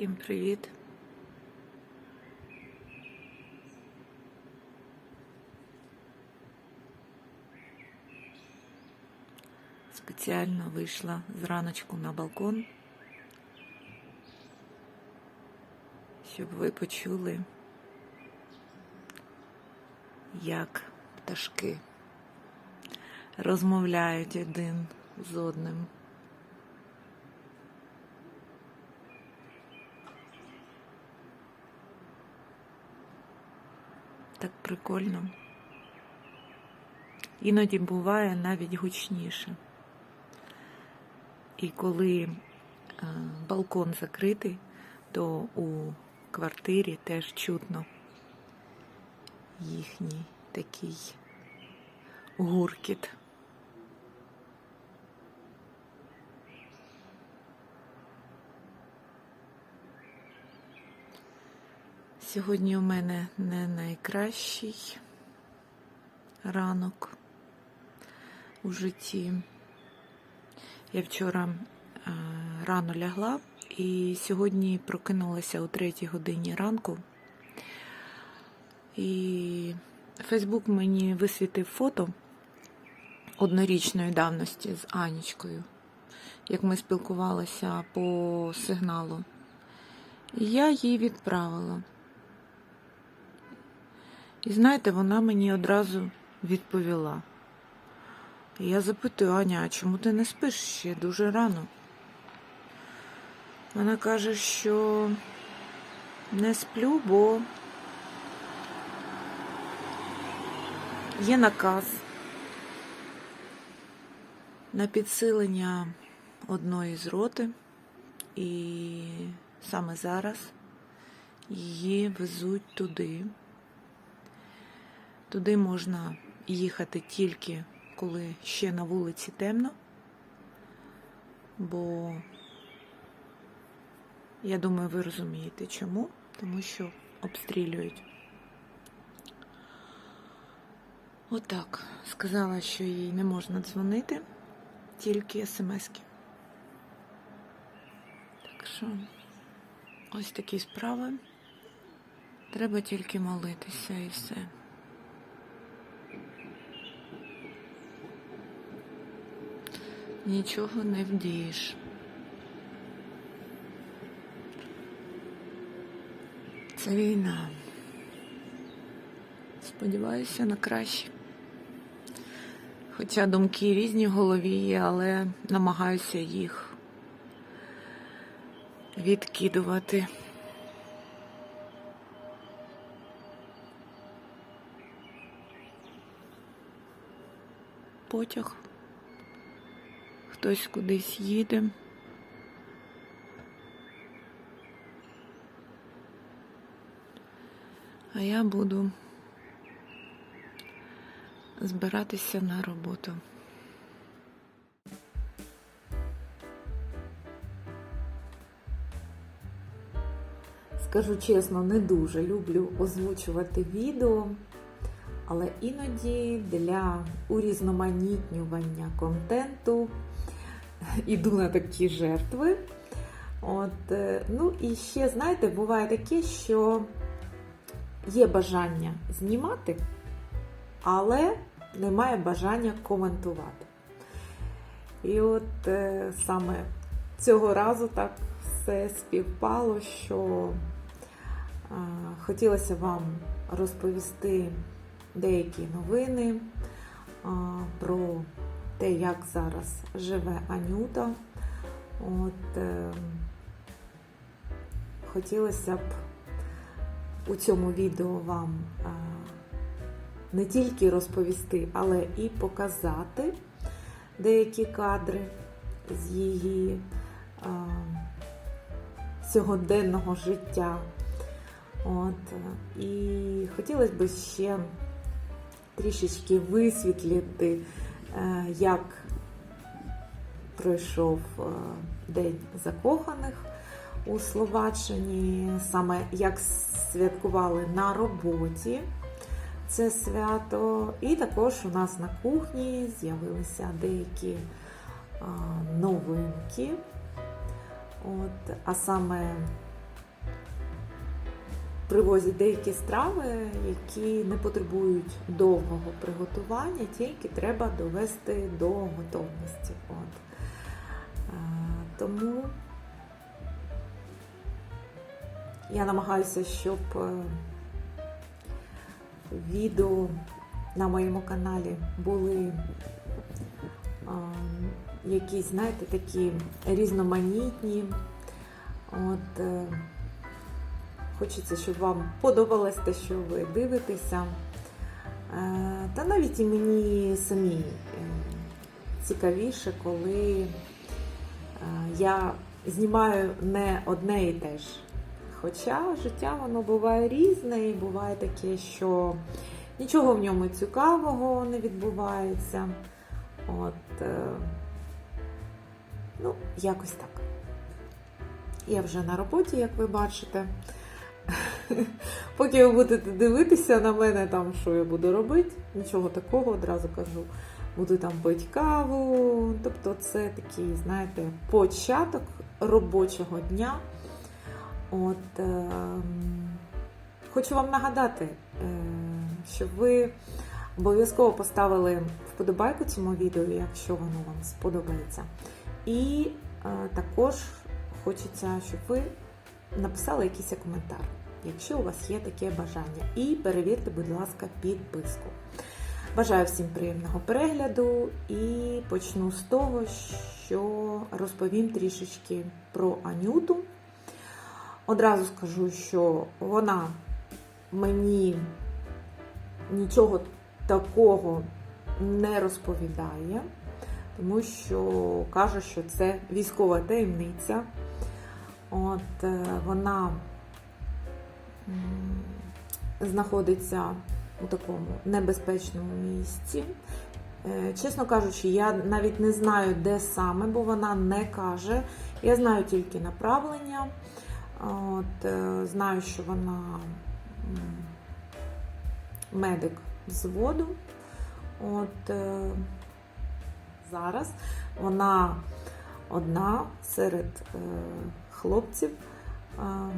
Всім привіт! Спеціально вийшла зраночку на балкон, щоб ви почули, як пташки розмовляють один з одним. Так прикольно. Іноді буває навіть гучніше. І коли е, балкон закритий, то у квартирі теж чутно їхній такий гуркіт. Сьогодні у мене не найкращий ранок у житті. Я вчора е, рано лягла і сьогодні прокинулася о третій годині ранку. І Фейсбук мені висвітив фото однорічної давності з Анічкою, як ми спілкувалися по сигналу. І я їй відправила. І знаєте, вона мені одразу відповіла. Я запитую, Аня, а чому ти не спиш ще дуже рано? Вона каже, що не сплю, бо є наказ на підсилення одної з роти, і саме зараз її везуть туди. Туди можна їхати тільки коли ще на вулиці темно, бо я думаю, ви розумієте чому, тому що обстрілюють. Отак. Сказала, що їй не можна дзвонити, тільки смски. Так що ось такі справи. Треба тільки молитися і все. Нічого не вдієш. Це війна. Сподіваюся на краще. Хоча думки різні в голові є, але намагаюся їх відкидувати. Потяг хтось кудись їде. А я буду збиратися на роботу. Скажу чесно, не дуже люблю озвучувати відео, але іноді для урізноманітнювання контенту іду на такі жертви. От, е, Ну і ще, знаєте, буває таке, що є бажання знімати, але немає бажання коментувати. І от е, саме цього разу так все співпало, що е, хотілося вам розповісти деякі новини е, про те, як зараз живе Анюта. От, е, хотілося б у цьому відео вам е, не тільки розповісти, але і показати деякі кадри з її е, сьогоденного життя. От, і хотілося б ще трішечки висвітлити, е, як пройшов е, День закоханих у Словаччині, саме як святкували на роботі це свято. І також у нас на кухні з'явилися деякі новинки. От, А саме привозять деякі страви, які не потребують довгого приготування, тільки треба довести до готовності. От. Е, Тому я намагаюся, щоб е, відео на моєму каналі були якісь, знаєте, такі різноманітні. От, е, хочеться, щоб вам подобалось те, що ви дивитеся. Е, Та навіть і мені самі е, цікавіше, коли е, я знімаю не одне і те ж. Хоча життя воно буває різне, і буває таке, що нічого в ньому цікавого не відбувається. От, е, ну, якось так. Я вже на роботі, як ви бачите. Поки ви будете дивитися на мене, там, що я буду робити, нічого такого, одразу кажу, буду там пити каву. Тобто це такий, знаєте, початок робочого дня. От, е, хочу вам нагадати, е, щоб ви обов'язково поставили вподобайку цьому відео, якщо воно вам сподобається. І е, також хочеться, щоб ви написали якийсь коментар, якщо у вас є таке бажання. І перевірте, будь ласка, підписку. Бажаю всім приємного перегляду і почну з того, що розповім трішечки про Анюту. Одразу скажу, що вона мені нічого такого не розповідає, тому що каже, що це військова таємниця. От е, вона знаходиться у такому небезпечному місці. Е, Чесно кажучи, я навіть не знаю, де саме, бо вона не каже. Я знаю тільки направлення. От, е, знаю, що вона медик взводу. От е, зараз вона одна серед хлопців,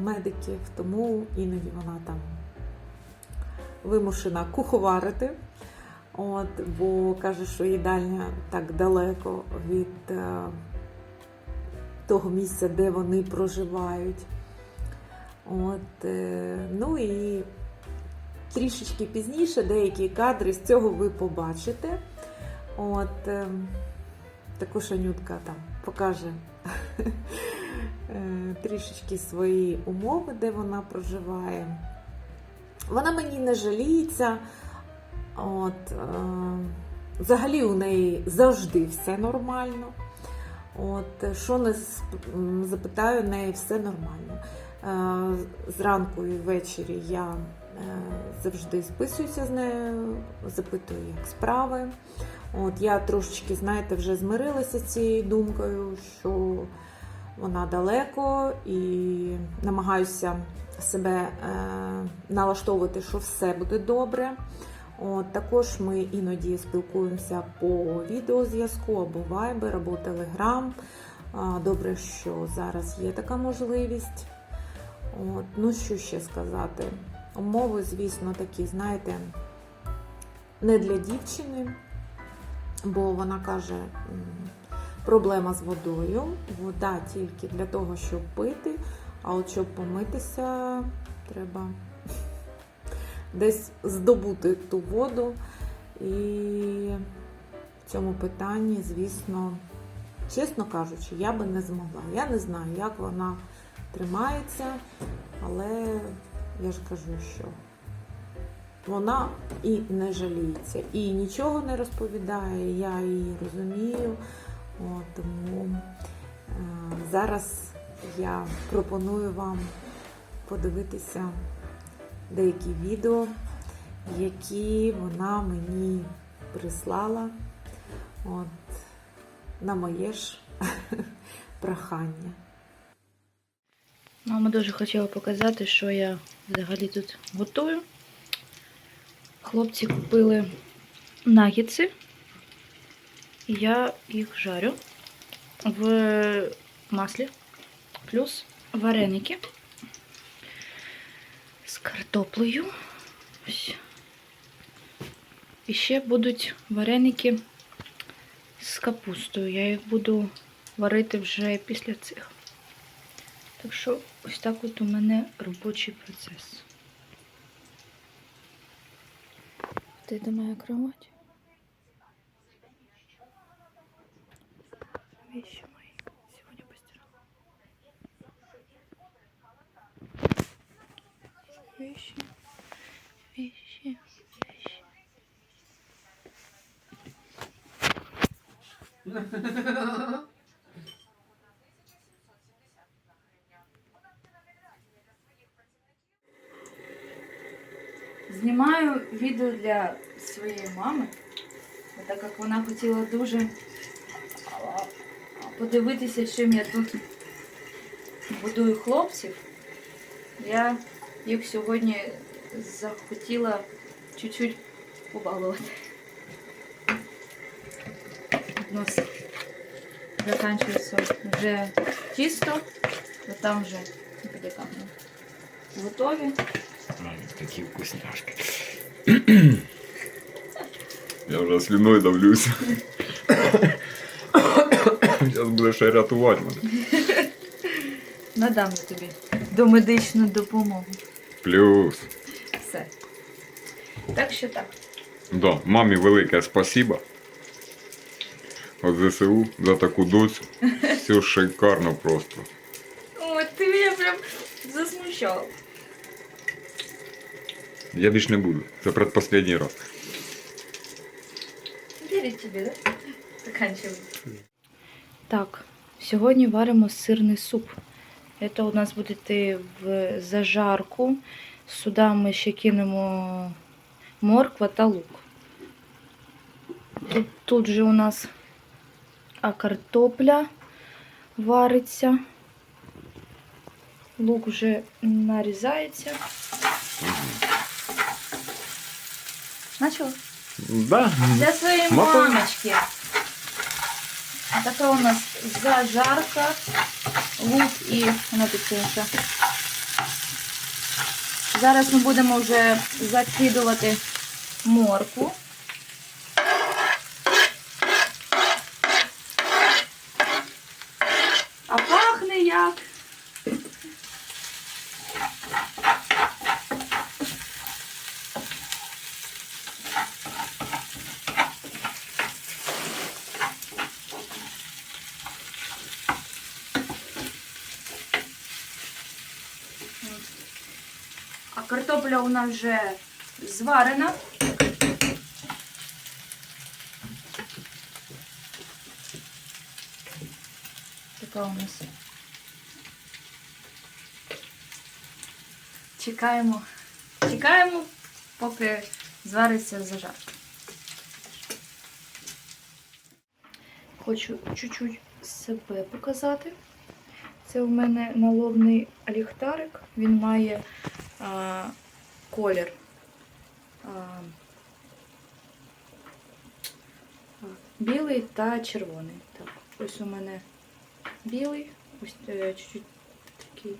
медиків, тому іноді вона там вимушена куховарити. От, бо каже, що їдальня так далеко від е, того місця, де вони проживають. От, е, ну і трішечки пізніше деякі кадри з цього ви побачите. От, е, також Анютка там покаже трішечки свої умови, де вона проживає. Вона мені не жаліється. От, е, взагалі у неї завжди все нормально. От, що не запитаю, у неї все нормально. Е, Зранку і ввечері я е, завжди списуюся з нею, запитую, як справи. От, я трошечки, знаєте, вже змирилася з цією думкою, що вона далеко і намагаюся себе е, налаштовувати, що все буде добре. От, також ми іноді спілкуємося по відеозв'язку або Viber, або Telegram. Добре, що зараз є така можливість. От, ну, що ще сказати? Умови, звісно, такі, знаєте, не для дівчини, бо вона каже, проблема з водою. Вода тільки для того, щоб пити, а от щоб помитися, треба десь здобути ту воду. І в цьому питанні, звісно, чесно кажучи, я би не змогла. Я не знаю, як вона тримається, але я ж кажу, що вона і не жаліється, і нічого не розповідає, я її розумію. От, тому е, зараз я пропоную вам подивитися деякі відео, які вона мені прислала от, на моє ж прохання. Мама дуже хотіла показати, що я взагалі тут готую. Хлопці купили нагідси, я їх жарю в маслі, плюс вареники з картоплею. Ось. І ще будуть вареники з капустою. Я їх буду варити вже після цих. Так що ось так от у мене робочий процес. Ти до моя кровать? Вещи мои сегодня постирала. Вещи, вещи, вещи. Знімаю відео для своєї мами, так як вона хотіла дуже а, подивитися, чим я тут будую хлопців. Я їх сьогодні захотіла чуть-чуть побалувати. У нас закінчується вже тісто, то там вже буде там готові. Такі вкусняшки. Я вже слюною давлюся. Зараз буде ще рятувати мене. Надам я тобі домедичну допомогу. Плюс. Все. Так що так. Да, мамі велике спасибо. От ЗСУ за таку доцю. Все шикарно просто. О, ти мене прям засмущав. Я більш не буду. Це предпоследній раз. Вірить тобі, да? Заканчивай. Так, сьогодні варимо сирний суп. Це у нас буде йти в зажарку. Сюди ми ще кинемо морква та лук. Тут, тут же у нас а картопля вариться. Лук вже нарізається. Начала? Да. Для своєї мамочки. Така у нас зажарка, лук і вона. Зараз ми будемо вже закидувати морку. А пахне як. А картопля у нас вже зварена. Така у нас. Чекаємо. Чекаємо, поки звариться зажарка. Хочу чуть-чуть себе показати. Це у мене налобний ліхтарик. Він має колір. Білий та червоний. Так, ось у мене білий, ось е, чуть-чуть такий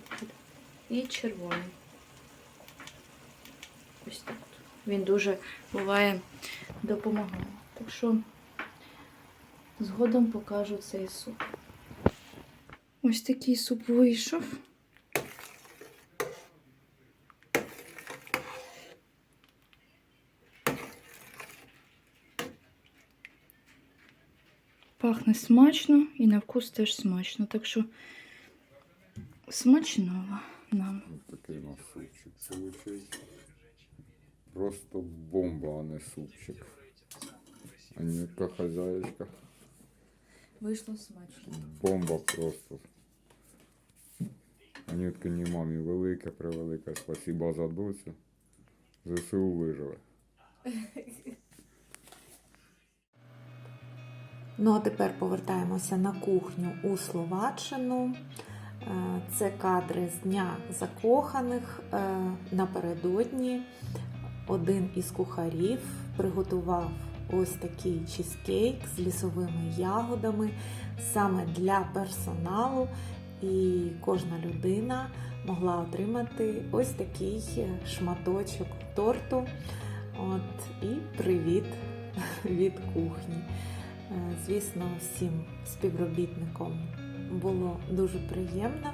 і червоний. Ось так. Він дуже буває допомагає. Так що згодом покажу цей суп. Ось такий суп вийшов. Пахне смачно і на вкус теж смачно. Так що смачного нам. Такий у нас супчик. Просто бомба, а не супчик. Анютка хазяєчка. Вийшло смачно. Бомба просто. Анюткиній мамі велике, превелике спасіба за доцю. ЗСУ виживе. Ну а тепер повертаємося на кухню у Словаччину. Е, Це кадри з Дня закоханих. Е, Напередодні один із кухарів приготував ось такий чизкейк з лісовими ягодами саме для персоналу. і кожна людина могла отримати ось такий шматочок торту. От, і привіт від кухні. Е, Звісно, всім співробітникам було дуже приємно,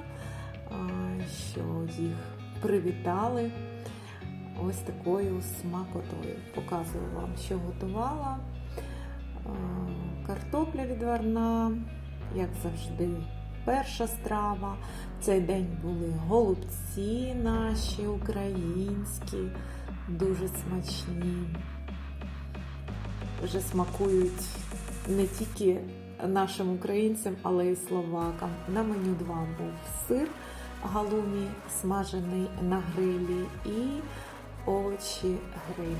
що їх привітали ось такою смакотою. Показую вам, що готувала. Картопля відварна, як завжди, перша страва. В цей день були голубці наші українські, дуже смачні. Вже смакують не тільки нашим українцям, але й словакам. На меню 2 був сир галумі, смажений на грилі і овочі гриль.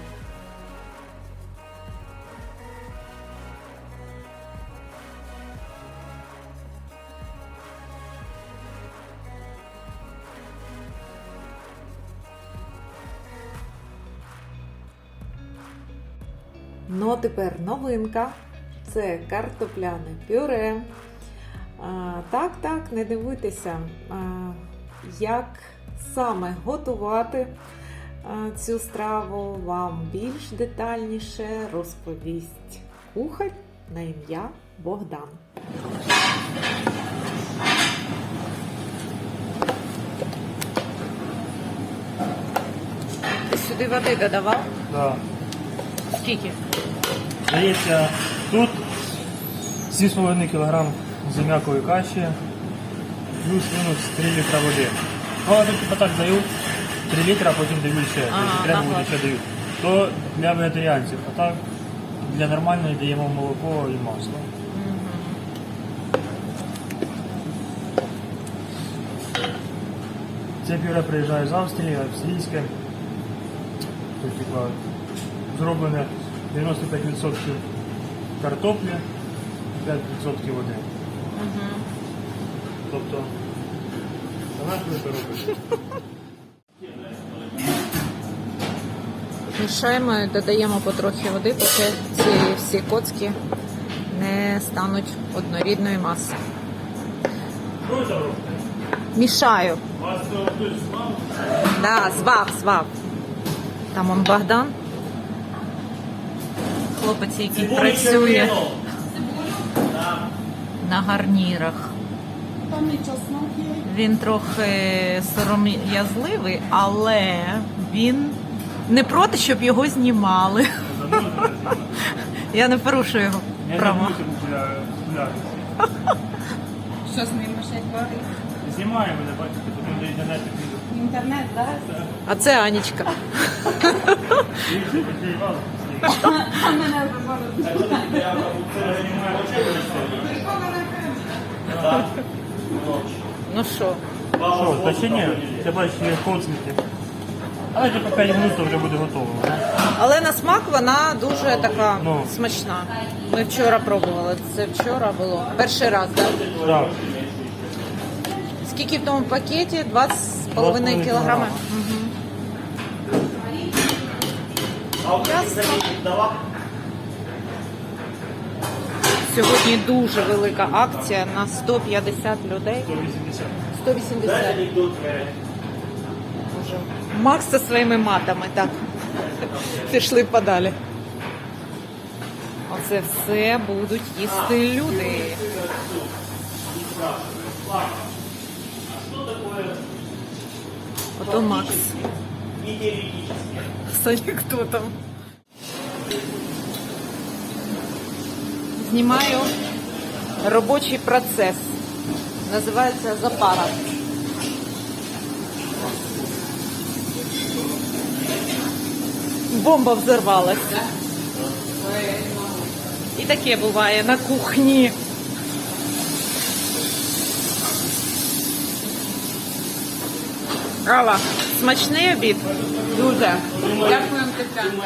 Ну, а тепер новинка. Це картопляне пюре. А, так, так, не дивуйтеся, а, як саме готувати а, цю страву вам більш детальніше розповість кухар на ім'я Богдан. Ти сюди води додавав? Да. Скільки? Здається, тут 7,5 кг зем'якової каші, плюс-мінус 3 літра води. Ну, а тут так даю 3 літра, а потім даю ще. Якщо треба буде ще даю. То для вегетаріанців, а так для нормальної даємо молоко і масло. Це пюре приїжджає з Австрії, австрійське. Тут, типа, зроблене 95% картоплі, 5% води. Тобто, знаєш, що це робить? Мішаємо додаємо потрохи води, поки ці всі коцки не стануть однорідної маси. Мішаю. Вас хтось? Да, звав, звав. Там он Богдан. Хлопець, який працює на гарнірах. Він трохи сором'язливий, але він не проти, щоб його знімали. Я не порушую його Я права. Що з ним ще говорить? Знімає мене, бачите, потім до інтернету піду. Інтернет, так? А це Анічка. Ну що? Що, та ще ні? Це бачиш, є коцники. Але типу 5 минут вже буде готово. Але на смак вона дуже така Ну. смачна. Ми вчора пробували. Це вчора було. Перший раз, так? Так. Скільки в тому пакеті? 2,5 2,5 кілограми. Сьогодні дуже велика акція на 150 людей. 180. 180. Макс зі своїми матами, так. Пішли подалі. Оце все будуть їсти люди. Ото Макс. З анекдотом. Знімаю робочий процес. Називається запара. Бомба взорвалась. І таке буває на кухні. Алла, смачний обід? Дуже. Дякуємо, Тетяна.